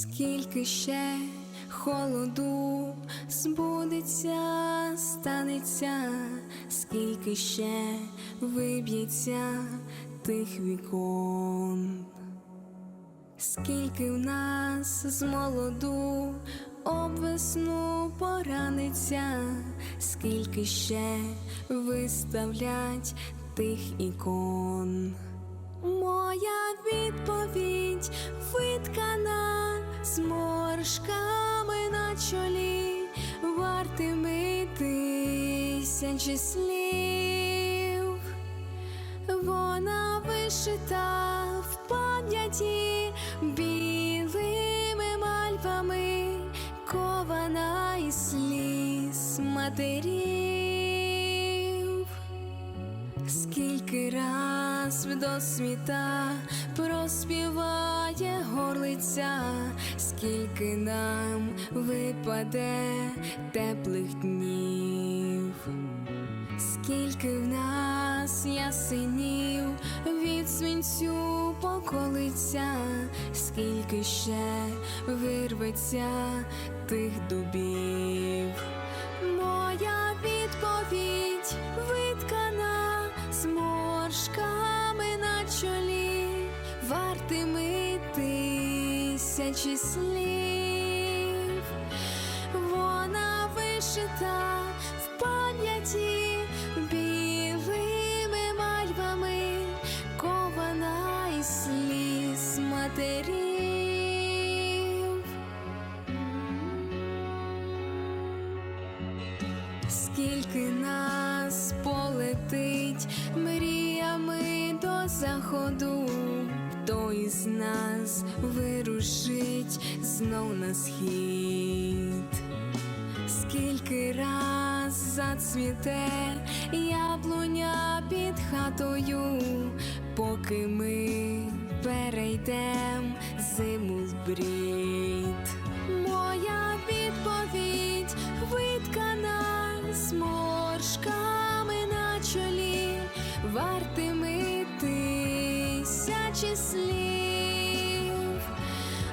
скільки ще холоду збудеться, станеться, скільки ще виб'ється тих вікон. Скільки в нас з молоду об весну пораниться, скільки ще виставлять тих ікон. На чолі, вартими тисячі слів. Вона вишита в пам'яті білими мальвами, кована із сліз матерів. Скільки раз вдосвіта проспіває горлиця, скільки нам випаде теплих днів. Скільки в нас ясенів від свинцю поколиться, скільки ще вирветься тих дубів. Тисячі слів. Вона вишита в пам'яті білими мальвами, кована із сліз матерів. Скільки нас полетить мріями до заходу, хто із нас вирушить знов на схід. Скільки раз зацвіте яблуня під хатою, поки ми перейдем зиму в брід. Моя відповідь виткана зморшками на чолі, вартими тисячі слів.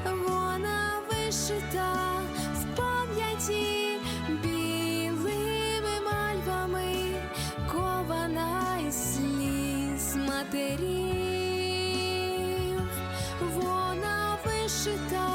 Вона вишита в пам'яті білими мальвами, кована із сліз матерів. Вона вишита